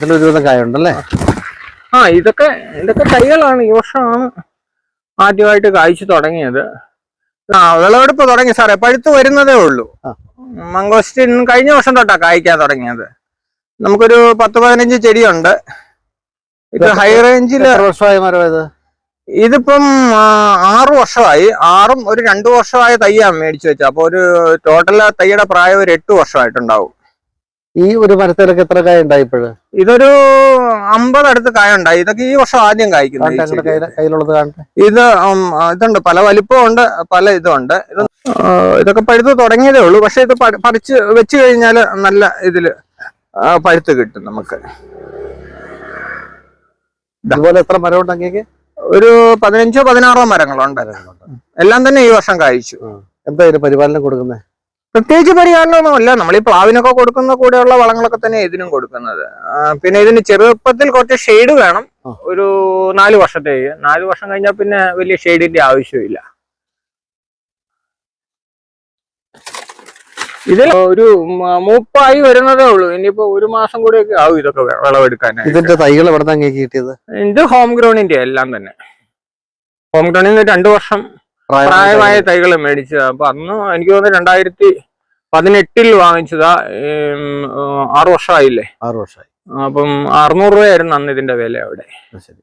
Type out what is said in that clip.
ഇതിൽ ഒരുവിധം കായുണ്ടല്ലേ? ആ ഇതൊക്കെ ഇതൊക്കെ തൈകളാണ്. ഈ വർഷമാണ് ആദ്യമായിട്ട് കായ്ച്ചു തുടങ്ങിയത്. ആ വിളവെടുപ്പ് തുടങ്ങി സാറേ. പഴുത്ത് വരുന്നതേ ഉള്ളൂ. മംഗോസ്റ്റിൻ കഴിഞ്ഞ വർഷം തൊട്ടാ കായ്ക്കാൻ തുടങ്ങിയത്. നമുക്കൊരു പത്ത് പതിനഞ്ച് ചെടിയുണ്ട്. ഇത് ഹൈ റേഞ്ചിൽ ഇതിപ്പം ആറു ആറ് വർഷമായി. ആറും ഒരു രണ്ടു വർഷമായ തയ്യാണ് മേടിച്ചു വെച്ചത്. അപ്പൊ ഒരു ടോട്ടൽ തൈയുടെ പ്രായം ഒരു എട്ട് വർഷമായിട്ടുണ്ടാവും. ഈ ഒരു മരത്തിലൊക്കെ എത്ര കായ ഉണ്ടായി ഇപ്പോഴ്? ഇതൊരു അമ്പത് അടുത്ത് കായ ഉണ്ടായി. ഇതൊക്കെ ഈ വർഷം ആദ്യം കായ്ക്കുന്നത് കയ്യിലുള്ളത് കാണട്ടെ. ഇത് ഇതുണ്ട്. പല വലിപ്പമുണ്ട് പല ഇതുണ്ട്. ഇത് ഇതൊക്കെ പഴുത്ത് തുടങ്ങിയതേ ഉള്ളൂ. പക്ഷെ ഇത് പറിച്ച് വെച്ച് കഴിഞ്ഞാൽ നല്ല ഇതിൽ പഴുത്ത് കിട്ടും നമുക്ക്. ഇതുപോലെ എത്ര മരം ഉണ്ടെങ്കിൽ ഒരു പതിനഞ്ചോ പതിനാറോ മരങ്ങളുണ്ട്. എല്ലാം തന്നെ ഈ വർഷം കായ്ച്ചു. എന്താ ഇതിന് പരിപാലനം കൊടുക്കുന്നത് പ്രത്യേകിച്ച് പരിഹാരമൊന്നുമല്ല നമ്മൾ ഈ പ്ലാവിനൊക്കെ കൊടുക്കുന്ന കൂടെയുള്ള വളങ്ങളൊക്കെ തന്നെ ഇതിനും കൊടുക്കുന്നത്. പിന്നെ ഇതിന് ചെറുപ്പത്തിൽ കുറച്ച് ഷെയ്ഡ് വേണം. ഒരു നാല് വർഷത്തേക്ക് നാല് വർഷം കഴിഞ്ഞാൽ പിന്നെ വലിയ ഷെയ്ഡിന്റെ ആവശ്യമില്ല. ഇതിൽ ഒരു മൂപ്പായി വരുന്നതേ ഉള്ളൂ. ഇനിയിപ്പോ ഒരു മാസം കൂടെയൊക്കെ ആവും ഇതൊക്കെ വിളവെടുക്കാൻ ഇതിന്റെ തൈകൾ എവിടെ കിട്ടിയത്? ഇത് ഹോം ഗ്രൗണ്ടിന്റെ എല്ലാം തന്നെ. ഹോം ഗ്രൗണ്ടിൽ രണ്ടു വർഷം പ്രായമായ തൈകൾ. മേടിച്ചതാ. അപ്പൊ അന്ന് എനിക്ക് തോന്നുന്നു രണ്ടായിരത്തി പതിനെട്ടിൽ വാങ്ങിച്ചതാ. ആറു വർഷമായില്ലേ? ആറു വർഷമായി. അപ്പം അറുന്നൂറ് രൂപയായിരുന്നു അന്ന് ഇതിന്റെ വില അവിടെ. ശരി.